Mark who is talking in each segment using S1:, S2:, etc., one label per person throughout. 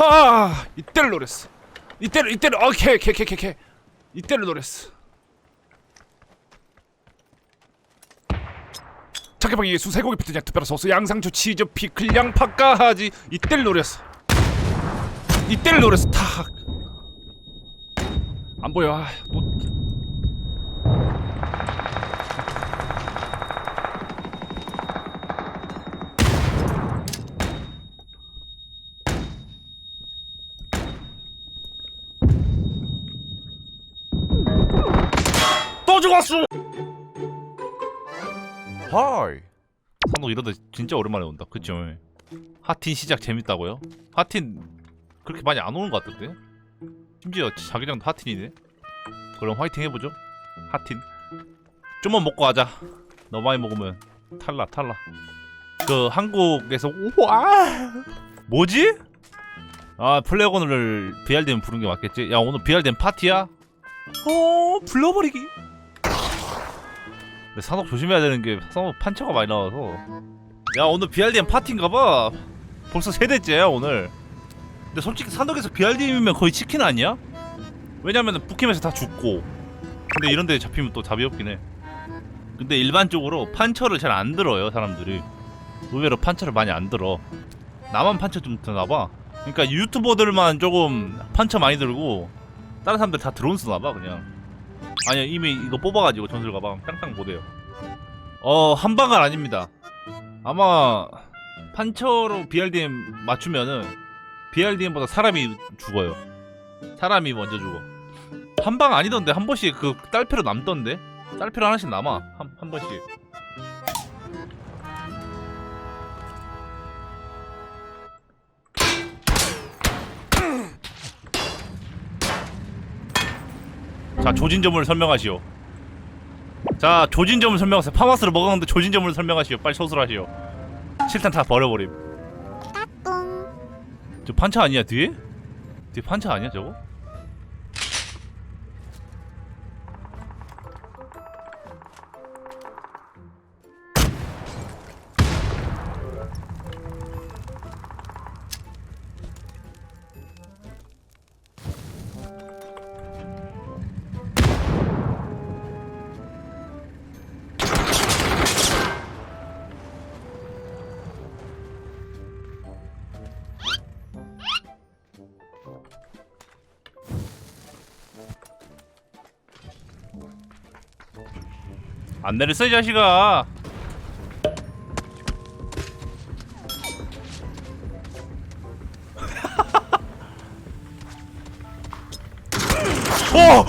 S1: 하 이때를 노렸어. 이때를 이때를 오케이 오케이 오케이 이때를 노렸어. 자켓방에 예수 쇠고기 피트냐 특별한 소스 양상추 치즈 피클 양파까 하지. 이때를 노렸어. 이때를 노렸어. 탁 안 보여. 아, 또또 하이 산옥 이러다 진짜 오랜만에 온다. 그쵸? 하틴 시작 재밌다고요? 하틴 그렇게 많이 안 오는 것 같던데? 심지어 자기장도 하틴이네. 그럼 화이팅 해보죠. 하틴. 좀만 먹고 가자. 너무 많이 먹으면 탈라 탈라 그 한국에서 우와 뭐지? 아 플레어건을 BRDM 부른 게 맞겠지? 야 오늘 BRDM 파티야? 어 불러버리기 산업 조심해야 되는 게 산업 판처가 많이 나와서. 야 오늘 BRDM 파티인가봐. 벌써 세 대째야 오늘. 근데 솔직히 산업에서 BRDM이면 거의 치킨 아니야? 왜냐면 북캠에서 다 죽고. 근데 이런 데 잡히면 또 답이 없긴 해. 근데 일반적으로 판처를 잘 안 들어요 사람들이. 의외로 판처를 많이 안 들어. 나만 판처 좀 드나봐. 그러니까 유튜버들만 조금 판처 많이 들고 다른 사람들 다 드론 쓰나봐 그냥 아니야 이미 이거 뽑아가지고 전술 가방 땅땅 못해요. 어 한방은 아닙니다. 아마 판처로 BRDM 맞추면은 BRDM보다 사람이 죽어요. 사람이 먼저 죽어. 한방 아니던데 한 번씩 그 딸피로 남던데? 딸피로 하나씩 남아. 한, 한 번씩 자 조진점을 설명하시오. 자 조진점을 설명하세요. 파마스를 먹었는데 조진점을 설명하시오. 빨리 소술하시오. 실탄 다 버려버림. 저 판차 아니야 뒤에? 뒤에 판차 아니야 저거? 안 내렸어 이 자식아. 어!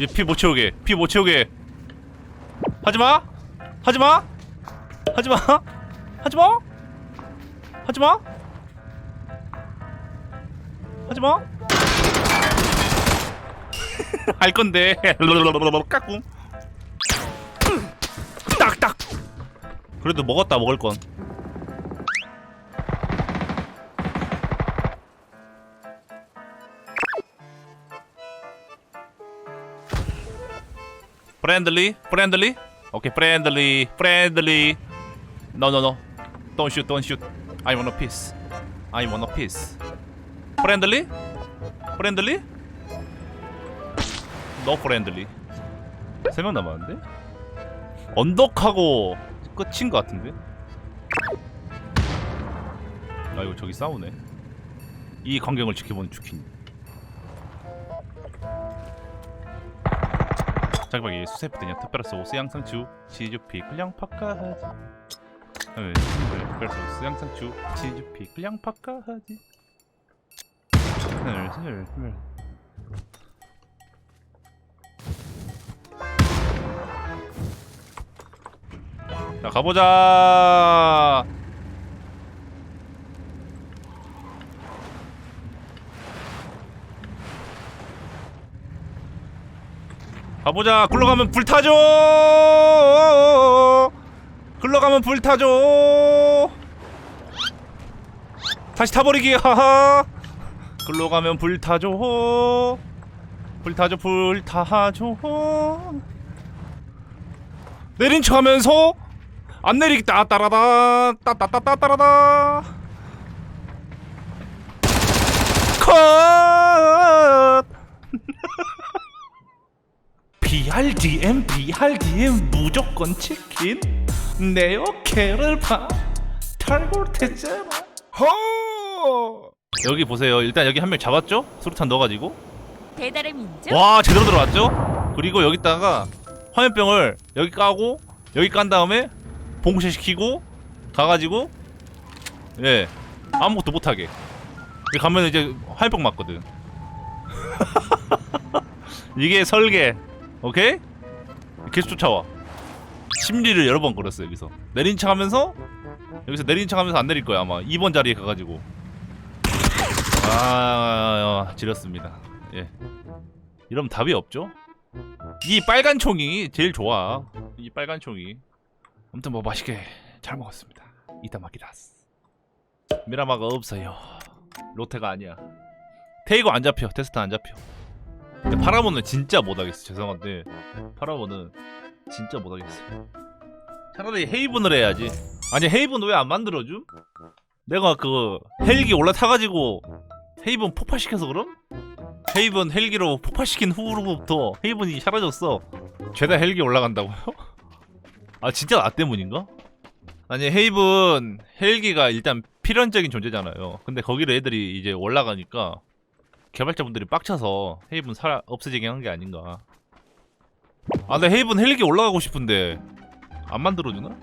S1: 얘피 못 채우게 피 못 채우게. 하지마? 하지마? 하지마? 하지마? 하지마 하지마 할 건데 까꿍 딱딱 그래도 먹었다 먹을 건 프렌들리 프렌들리 오케이 프렌들리 프렌들리 no no no don't shoot don't shoot I want a piece I want a piece 프렌들리? 프렌들리? 너 프렌들리 세 명 남았는데? 언덕하고 끝인 것 같은데? 아 이거 저기 싸우네 이 광경을 지켜보는 주킨 자기방에 수세프드냐 특별한 소스 양상추 치즈피 그냥 파까하지 네, 특별한 소스 양상추 치즈피 그냥 파까하지 슬슬 자 가보자. 가보자. 굴러가면 불타죠. 굴러가면 불타죠. 다시 타버리기 하하 글로 가면 불타죠. 불타죠 불타죠. 내린 척 하면서 안 내리겠다. 따라다 따따따따 따라다. 컷! BRDM BRDM 무조건 치킨. 내 어깨를 봐. 털고 태잖아. 허 여기 보세요. 일단 여기 한 명 잡았죠? 수류탄 넣어가지고.
S2: 배달의 민족
S1: 와 제대로 들어왔죠? 그리고 여기다가 화염병을 여기 까고 여기 깐 다음에 봉쇄시키고 가가지고 예 아무것도 못하게. 여기 가면 이제 화염병 맞거든. 이게 설계 오케이? 계속 쫓아와. 심리를 여러 번 걸었어 여기서. 내린 척 하면서 여기서 내린 척 하면서 안 내릴 거야 아마. 2번 자리에 가가지고 아 지렸습니다 예 이러면 답이 없죠? 이 빨간 총이 제일 좋아. 이 빨간 총이. 아무튼 뭐 맛있게 잘 먹었습니다. 이따 마기다스. 미라마가 없어요. 로테가 아니야. 테이거 안 잡혀. 테스트 안 잡혀. 근데 파라몬은 진짜 못하겠어. 죄송한데 파라몬은 진짜 못하겠어. 차라리 헤이븐을 해야지. 아니 헤이븐 왜 안 만들어줌? 내가 그 헬기 올라타가지고 헤이븐 폭발시켜서 그럼? 헤이븐 헬기로 폭발시킨 후로부터 헤이븐이 사라졌어. 죄다 헬기 올라간다고요? 아 진짜 나 때문인가? 아니 헤이븐 헬기가 일단 필연적인 존재잖아요. 근데 거기를 애들이 이제 올라가니까 개발자분들이 빡쳐서 헤이븐 사 없어지게 한 게 아닌가. 아 근데 헤이븐 헬기 올라가고 싶은데 안 만들어주나?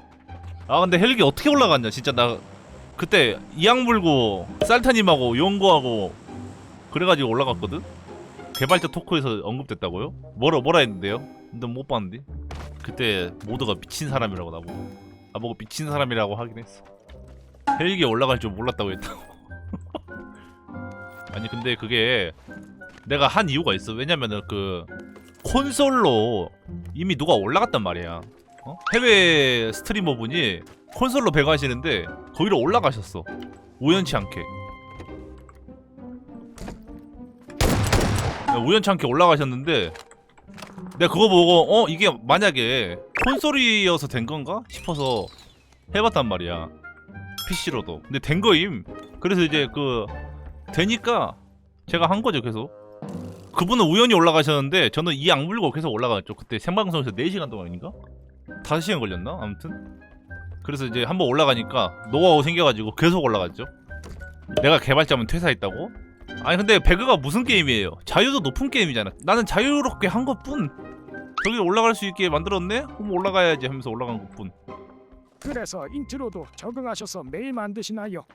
S1: 아 근데 헬기 어떻게 올라갔냐 진짜 나 그때 이악 물고 쌀타님하고 용거하고 그래가지고 올라갔거든? 개발자 토크에서 언급됐다고요? 뭐라 뭐라 했는데요? 근데 못 봤는데 그때 모두가 미친 사람이라고 나보고 나보고 미친 사람이라고 하긴 했어 헬기에 올라갈 줄 몰랐다고 했다고 아니 근데 그게 내가 한 이유가 있어 왜냐면은 그 콘솔로 이미 누가 올라갔단 말이야 어? 해외 스트리머분이 콘솔로 배가하시는데 거기로 올라가셨어. 우연치 않게. 야, 우연치 않게 올라가셨는데 내가 그거 보고 어 이게 만약에 콘솔이어서 된 건가 싶어서 해봤단 말이야. PC로도. 근데 된 거임. 그래서 이제 그 되니까 제가 한 거죠 계속. 그분은 우연히 올라가셨는데 저는 이 악물고 계속 올라갔죠. 그때 생방송에서 4시간 동안인가? 5시간 걸렸나? 아무튼 그래서 이제 한번 올라가니까 노하우 생겨가지고 계속 올라갔죠 내가 개발자면 퇴사했다고? 아니 근데 배그가 무슨 게임이에요? 자유도 높은 게임이잖아. 나는 자유롭게 한 것뿐. 저기 올라갈 수 있게 만들었네? 그럼 올라가야지 하면서 올라간 것뿐.
S3: 그래서 인트로도 적응하셔서 매일 만드시나요?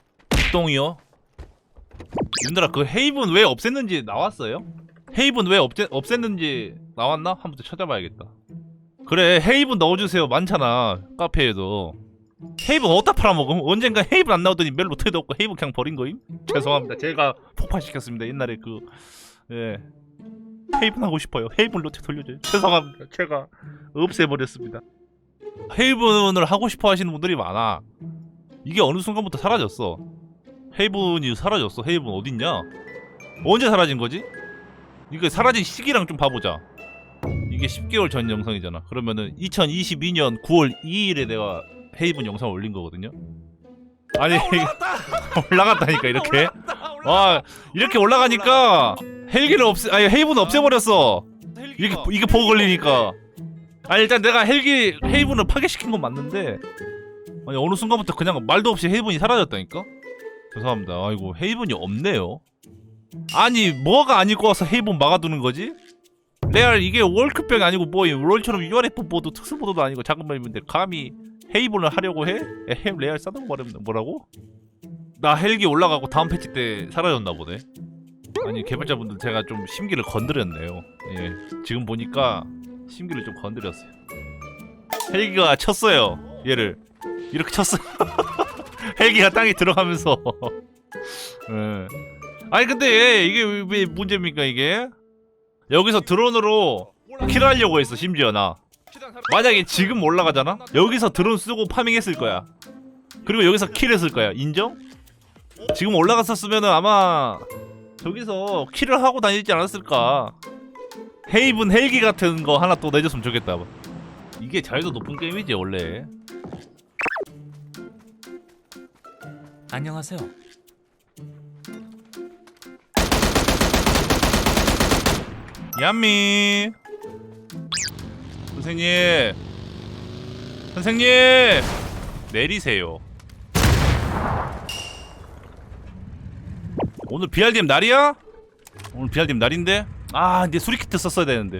S1: 똥이요? 님들아 그 헤이븐 왜 없앴는지 나왔어요? 헤이븐 왜 없애, 없앴는지 나왔나? 한번 더 찾아봐야겠다. 그래 헤이븐 넣어주세요 많잖아 카페에도. 헤이븐 어디다 팔아먹음? 언젠가 헤이븐 안 나오더니 멜로 트도 없고 헤이븐 그냥 버린 거임? 죄송합니다 제가 폭파시켰습니다 옛날에 그 예. 헤이븐 하고 싶어요 헤이븐 로테 돌려줘요 죄송합니다 제가 없애버렸습니다 헤이븐을 하고 싶어 하시는 분들이 많아 이게 어느 순간부터 사라졌어 헤이븐이 사라졌어. 헤이븐 어딨냐? 언제 사라진 거지? 이게 사라진 시기랑 좀 봐보자. 이게 10개월 전 영상이잖아. 그러면은 2022년 9월 2일에 내가 헤이븐 영상 올린 거거든요. 아니 올라갔다 니까 이렇게. 와 이렇게 올라가니까 헬기를 없애 아니 헤이븐 없애버렸어. 이게 이게 보고 걸리니까. 아 일단 내가 헬기 헤이븐을 파괴시킨 건 맞는데 아니 어느 순간부터 그냥 말도 없이 헤이븐이 사라졌다니까. 죄송합니다. 아이고 헤이븐이 없네요. 아니 뭐가 아니고 와서 헤이븐 막아두는 거지? 레알 이게 월크병이 아니고 뭐 롤처럼 URF 모드 특수 모드도 아니고 작은 맵인데 감히 헤이븐을 하려고 해? 에헴 레알 싸던 말은 뭐라고? 나 헬기 올라가고 다음 패치 때 사라졌나 보네. 아니 개발자분들 제가 좀 심기를 건드렸네요. 예 지금 보니까 심기를 좀 건드렸어요. 헬기가 쳤어요. 얘를 이렇게 쳤어요. 헬기가 땅에 들어가면서 예. 아니 근데 이게 왜- 왜 문제입니까 이게 여기서 드론으로 킬하려고 했어 심지어 나 만약에 지금 올라가잖아? 여기서 드론 쓰고 파밍했을 거야. 그리고 여기서 킬했을 거야. 인정? 지금 올라갔었으면은 아마 저기서 킬을 하고 다니지 않았을까. 헤이븐 헬기 같은 거 하나 또 내줬으면 좋겠다. 이게 자유도 높은 게임이지 원래.
S2: 안녕하세요.
S1: 얌미 선생님 선생님 내리세요 오늘 BRDM 날이야? 오늘 BRDM 날인데? 아 근데 수리키트 썼어야 되는데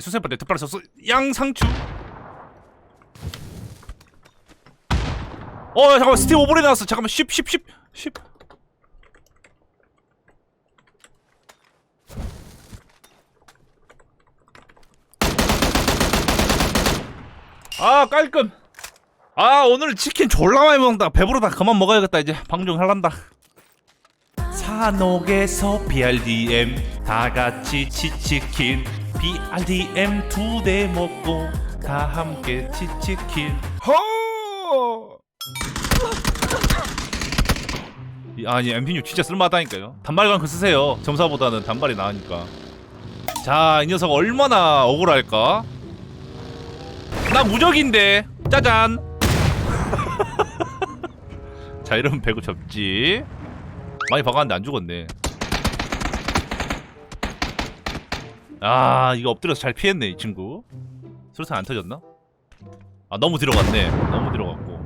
S1: 수세발 때 특발을 썼어 양상추. 어 잠깐만 스팀 오버레 나왔어. 잠깐만 10 10 10 10아 깔끔. 아 오늘 치킨 졸라 많이 먹는다. 배부르다. 그만 먹어야겠다 이제. 방종 할란다. 산옥에서 BRDM 다 같이 치치킨 BRDM 두 대 먹고 다 함께 치치킨 허 이- 아니 MP6 진짜 쓸만하다니까요. 단발광 그 쓰세요. 점사보다는 단발이 나으니까. 자 이 녀석 얼마나 억울할까? 나 무적인데. 짜잔. 자 이러면 배구 접지. 많이 박았는데 안 죽었네 아 이거 엎드려서 잘 피했네 이 친구. 수류탄 안 터졌나? 아 너무 뒤로 갔네. 너무 뒤로 갔고.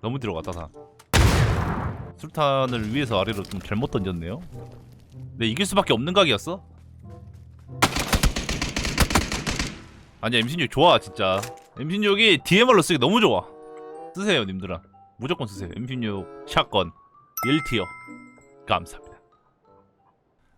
S1: 너무 뒤로 갔다 다. 수류탄을 위에서 아래로 좀 잘못 던졌네요. 근데 이길 수밖에 없는 각이었어? 아니 M16 좋아 진짜. M16이 DMR로 쓰기 너무 좋아. 쓰세요 님들아. 무조건 쓰세요. M16 샷건. 1티어. 감사합니다